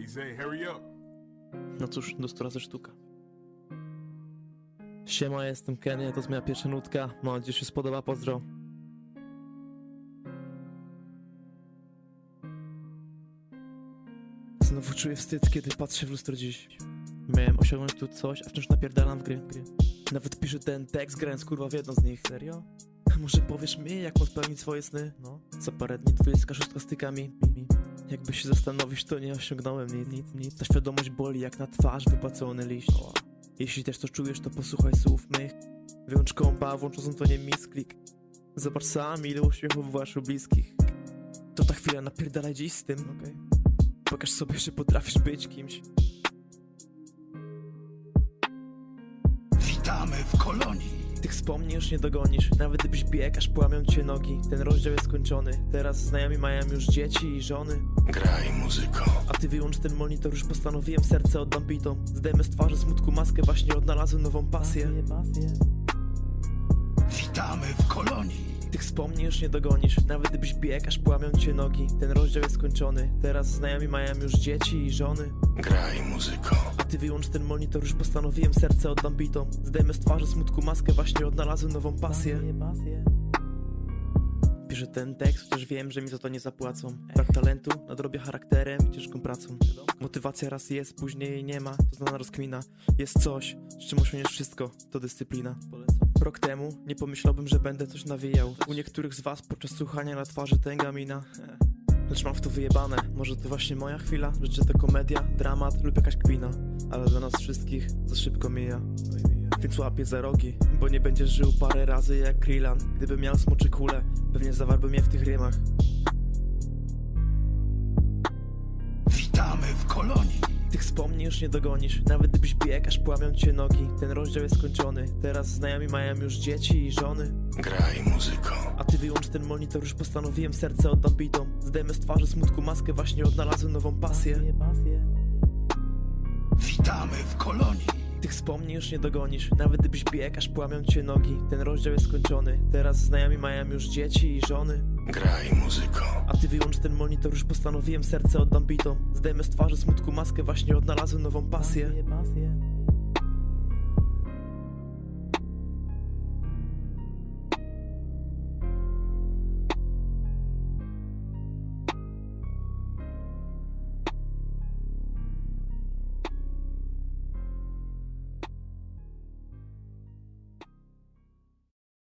Hey Zay, hurry up. No cóż, do stu razy sztuka. Siema, jestem Kenny, to jest moja pierwsza nutka. Mam nadzieję, że się spodoba, pozdro. Znowu czuję wstyd, kiedy patrzę w lustro dziś. Miałem osiągnąć tu coś, a wciąż napierdalam w gry. gry. Nawet piszę ten tekst, grając kurwa w jedną z nich. Serio? Może powiesz mi, jak mam spełnić swoje sny? No. Za parę dni 26 stykami. Jakby się zastanowić, to nie osiągnąłem nic, nic, nic. Ta świadomość boli jak na twarz wypłacony liść. Jeśli też to czujesz, to posłuchaj słów mych. Wyłącz kompa, włącz to nie misklik. Zobacz sam, ile uśmiechów waszych bliskich. To ta chwila, napierdalaj dziś z tym, okej? Pokaż sobie, że potrafisz być kimś. Witamy w kolonii. Tych wspomnień już nie dogonisz, nawet gdybyś biegł, aż płamią cię nogi. Ten rozdział jest skończony, teraz znajomi mają już dzieci i żony. Graj muzyko. A ty wyłącz ten monitor, już postanowiłem, serce oddam bitom. Zdejmę z twarzy smutku maskę, właśnie odnalazłem nową pasję. Witamy w kolonii. Tych wspomnień już nie dogonisz, nawet gdybyś biegł, aż płamią cię nogi. Ten rozdział jest skończony, teraz znajomi mają już dzieci i żony. Graj muzyko. A ty wyłącz ten monitor, już postanowiłem, serce oddam bitom. Zdejmę z twarzy smutku maskę, właśnie odnalazłem nową pasję. Piszę ten tekst, chociaż wiem, że mi za to nie zapłacą. Brak talentu, nadrobię charakterem i ciężką pracą. Motywacja raz jest, później jej nie ma, to znana rozkmina. Jest coś, z czym osiągniesz wszystko, to dyscyplina. Rok temu nie pomyślałbym, że będę coś nawijał. U niektórych z was podczas słuchania na twarzy tęga mina. Lecz mam w to wyjebane, może to właśnie moja chwila Życie to komedia, dramat lub jakaś kpina Ale dla nas wszystkich za szybko mija Więc łapię za rogi, bo nie będziesz żył parę razy jak Krillan Gdybym miał smoczy kulę, pewnie zawarłbym je w tych rymach. Witamy w kolonii. Tych wspomnień już nie dogonisz, nawet gdybyś biegł, aż płamią cię nogi. Ten rozdział jest skończony, teraz znajomi mają już dzieci i żony. Graj muzyko. A ty wyłącz ten monitor, już postanowiłem, serce oddam bitom. Zdejmę z twarzy smutku maskę, właśnie odnalazłem nową pasję. Witamy w kolonii. Tych wspomnień już nie dogonisz, nawet gdybyś biegł, aż płamią cię nogi. Ten rozdział jest skończony, teraz znajomi mają już dzieci i żony. Graj muzyko. A ty wyłącz ten monitor, już postanowiłem, serce oddam bitom. Zdejmę z twarzy smutku maskę, właśnie odnalazłem nową pasję